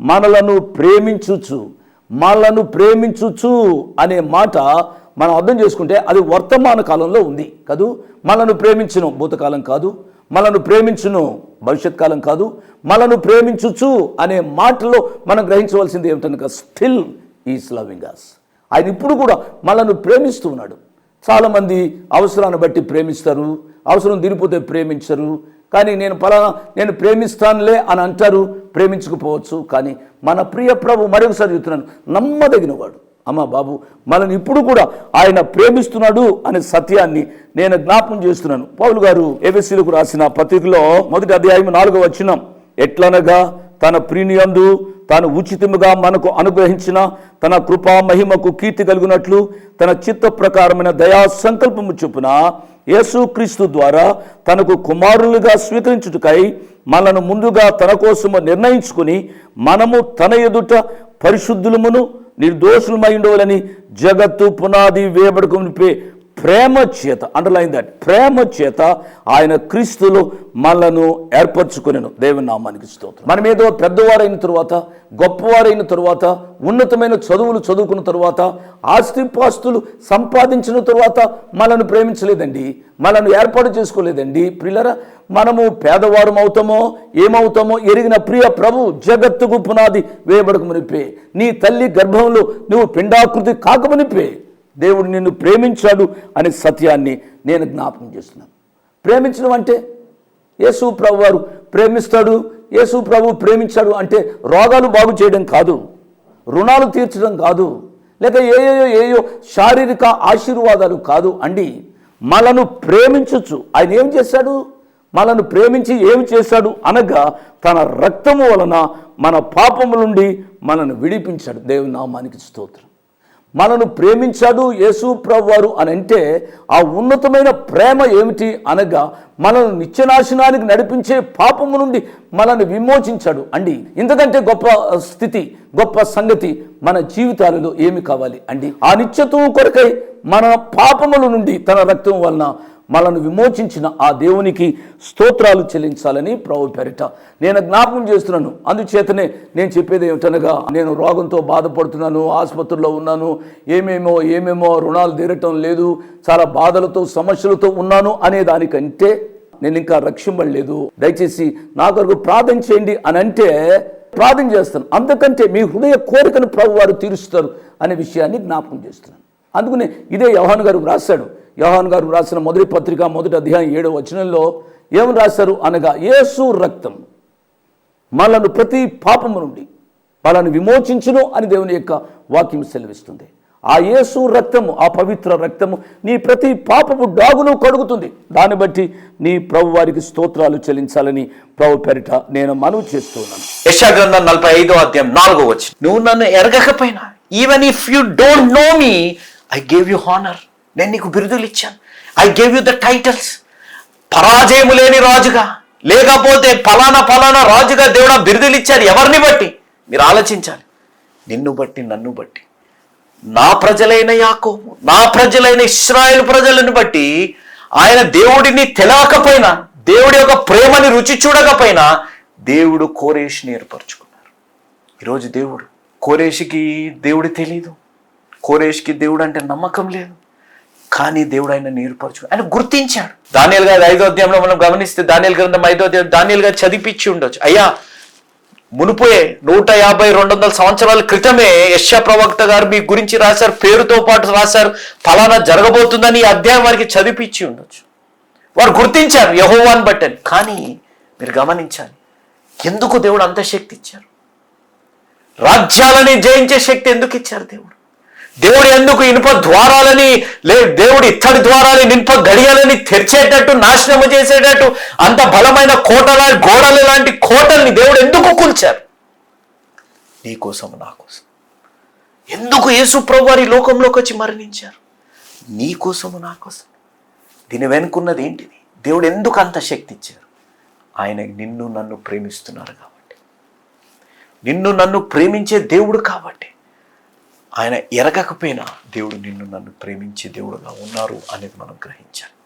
మనలను ప్రేమించుచు మనలను ప్రేమించుచు అనే మాట మనం అర్థం చేసుకుంటే అది వర్తమాన కాలంలో ఉంది కదూ? మనను ప్రేమించును భూతకాలం కాదు మనను ప్రేమించును భవిష్యత్ కాలం కాదు మనను ప్రేమించుచు అనే మాటలో మనం గ్రహించవలసింది ఏమిటనక స్టిల్ ఈస్ లవింగ్ అస్ ఆయన ఇప్పుడు కూడా మనను ప్రేమిస్తూ ఉన్నాడు. చాలామంది అవసరాన్ని బట్టి ప్రేమిస్తారు అవసరం తీరిపోతే ప్రేమించరు కానీ నేను పలానా నేను ప్రేమిస్తానులే అని అంటారు ప్రేమించుకుపోవచ్చు. కానీ మన ప్రియ ప్రభు మరొకసారి చెప్తున్నాను నమ్మదగినవాడు. అమ్మ బాబు మనల్ని ఇప్పుడు కూడా ఆయన ప్రేమిస్తున్నాడు అనే సత్యాన్ని నేను జ్ఞాపకం చేస్తున్నాను. పౌలు గారు ఏబిసిలకు రాసిన పత్రికలో మొదటి అధ్యాయం నాలుగో వచ్చినాం ఎట్లనగా తన ప్రీనియందు తాను ఉచితముగా మనకు అనుగ్రహించిన తన కృపా మహిమకు కీర్తి కలిగినట్లు తన చిత్త ప్రకారమైన దయా సంకల్పము చొప్పున యేసుక్రీస్తు ద్వారా తనకు కుమారులుగా స్వీకరించుటకై మనను ముందుగా తన కోసము నిర్ణయించుకుని మనము తన ఎదుట పరిశుద్ధులమును నిర్దోషులమై ఉండవాలని జగత్తు పునాది వేయబడుకునిపే ప్రేమ చేత అండర్లైన్ దట్ ప్రేమ చేత ఆయన క్రీస్తులు మనలను ఏర్పరచుకునేను. దేవుని నామానికి స్తోత్రం. మనం ఏదో పెద్దవారైన తరువాత గొప్పవారైన తరువాత ఉన్నతమైన చదువులు చదువుకున్న తరువాత ఆస్తిపాస్తులు సంపాదించిన తరువాత మనల్ని ప్రేమించలేదండి. మనల్ని ఏర్పాటు చేసుకోలేదండి. ప్రియులరా మనము పేదవారం అవుతామో ఏమవుతామో ఎరిగిన ప్రియ ప్రభు జగత్తుకు పునాది వేయబడకమునిపే. నీ తల్లి గర్భంలో నువ్వు పిండాకృతి కాకమునిపే. దేవుడు నిన్ను ప్రేమించాడు అనే సత్యాన్ని నేను జ్ఞాపకం చేస్తున్నాను. ప్రేమించడం అంటే యేసు ప్రభు వారు ప్రేమిస్తాడు యేసు ప్రభు ప్రేమించాడు అంటే రోగాలు బాగు చేయడం కాదు రుణాలు తీర్చడం కాదు లేక ఏయో ఏయో శారీరక ఆశీర్వాదాలు కాదు అండి. మనను ప్రేమించచ్చు. ఆయన ఏం చేశాడు? మనను ప్రేమించి ఏమి చేశాడు అనగా తన రక్తము వలన మన పాపము నుండి మనను విడిపించాడు. దేవుని నామానికి స్తోత్రం. మనను ప్రేమించాడు యేసు వారు అని అంటే ఆ ఉన్నతమైన ప్రేమ ఏమిటి అనగా మనల్ని నిత్యనాశనానికి నడిపించే పాపము నుండి మనల్ని విమోచించాడు అండి. ఇంతకంటే గొప్ప స్థితి గొప్ప సంగతి మన జీవితాలలో ఏమి కావాలి అండి? ఆ నిత్యత్వం కొరకై మన పాపముల నుండి తన రక్తం వలన మనల్ని విమోచించిన ఆ దేవునికి స్తోత్రాలు చెల్లించాలని ప్రభు పెరట నేను జ్ఞాపకం చేస్తున్నాను. అందుచేతనే నేను చెప్పేది ఏమిటనగా నేను రోగంతో బాధపడుతున్నాను ఆసుపత్రిలో ఉన్నాను ఏమేమో ఏమేమో రుణాలు తీరటం లేదు చాలా బాధలతో సమస్యలతో ఉన్నాను అనే దానికంటే నేను ఇంకా రక్షింపడలేదు. దయచేసి నా కొరకు ప్రార్థన చేయండి అని అంటే ప్రార్థన చేస్తాను. అందుకంటే మీ హృదయ కోరికను ప్రభు వారు తీరుస్తారు అనే విషయాన్ని జ్ఞాపకం చేస్తున్నాను. అందుకనే ఇదే యవహాన్ గారు రాశాడు యోహాన్ గారు రాసిన మొదటి పత్రిక మొదటి అధ్యాయం ఏడవ వచనంలో ఏం రాశారు అనగా యేసు రక్తం మనను ప్రతి పాపము నుండి వాళ్ళని విమోచించును అని దేవుని యొక్క వాక్యం సెలవిస్తుంది. ఆ యేసు రక్తము ఆ పవిత్ర రక్తము నీ ప్రతి పాపపు డాగును కడుగుతుంది. దాన్ని బట్టి నీ ప్రభు వారికి స్తోత్రాలు చెల్లించాలని ప్రభు పెరిట నేను మనవి చేస్తున్నాను. యశాగ్రంథం నలభై ఐదో అధ్యాయం నాలుగో వచ్చి నువ్వు నన్ను ఎరగకపోయినా even if you don't know me I gave you honour నేను నీకు బిరుదులు ఇచ్చాను. I gave you the titles పరాజయము లేని రాజుగా లేకపోతే ఫలానా ఫలానా రాజుగా దేవుడు బిరుదులు ఇచ్చారు ఎవరిని బట్టి? మీరు ఆలోచించాలి. నిన్ను బట్టి నన్ను బట్టి. నా ప్రజలైన యాకోబు నా ప్రజలైన ఇస్రాయేల్ ప్రజలను బట్టి ఆయన దేవుడిని తెలవకపోయినా దేవుడి యొక్క ప్రేమని రుచి చూడకపోయినా దేవుడు కోరేషిని ఏర్పరచుకున్నారు. ఈరోజు దేవుడు కోరేషికి దేవుడు తెలీదు. కోరేష్కి దేవుడు అంటే నమ్మకం లేదు. కానీ దేవుడు ఆయన నేర్పరచు ఆయన గుర్తించాడు. దానియల్ గారి ఐదో అధ్యాయంలో మనం గమనిస్తే దానియల్ గ్రంథం ఐదో అధ్యాయం దానియల్ గారు చదివించి ఉండొచ్చు. అయ్యా మునిపోయే నూట యాభై రెండు వందల సంవత్సరాల క్రితమే యశ ప్రవక్త గారు మీ గురించి రాశారు పేరుతో పాటు రాశారు ఫలానా జరగబోతుందని ఈ అధ్యాయం వారికి చదివించి ఉండొచ్చు. వారు గుర్తించారు యహోవాన్ బట్టని. కానీ మీరు గమనించాలి ఎందుకు దేవుడు అంత శక్తి ఇచ్చారు? రాజ్యాలని జయించే శక్తి ఎందుకు ఇచ్చారు దేవుడు? దేవుడు ఎందుకు ఇనుప ద్వారాలని లే దేవుడు ఇత్తడి ద్వారాలని ఇనుప గడియాలని తెరిచేటట్టు నాశనము చేసేటట్టు అంత బలమైన కోటల గోడలు లాంటి కోటల్ని దేవుడు ఎందుకు కూల్చారు? నీ కోసం నా కోసం. ఎందుకు యేసు ప్రభు వారి లోకంలోకి వచ్చి మరణించారు? నీ కోసము నా కోసం. దీని వెనుకున్నది ఏంటిది? దేవుడు ఎందుకు అంత శక్తి ఇచ్చారు? ఆయన నిన్ను నన్ను ప్రేమిస్తున్నారు కాబట్టి. నిన్ను నన్ను ప్రేమించే దేవుడు కాబట్టి. ఆయన ఎరగకపోయినా దేవుడు నిన్ను నన్ను ప్రేమించే దేవుడుగా ఉన్నారు అనేది మనం గ్రహించాలి.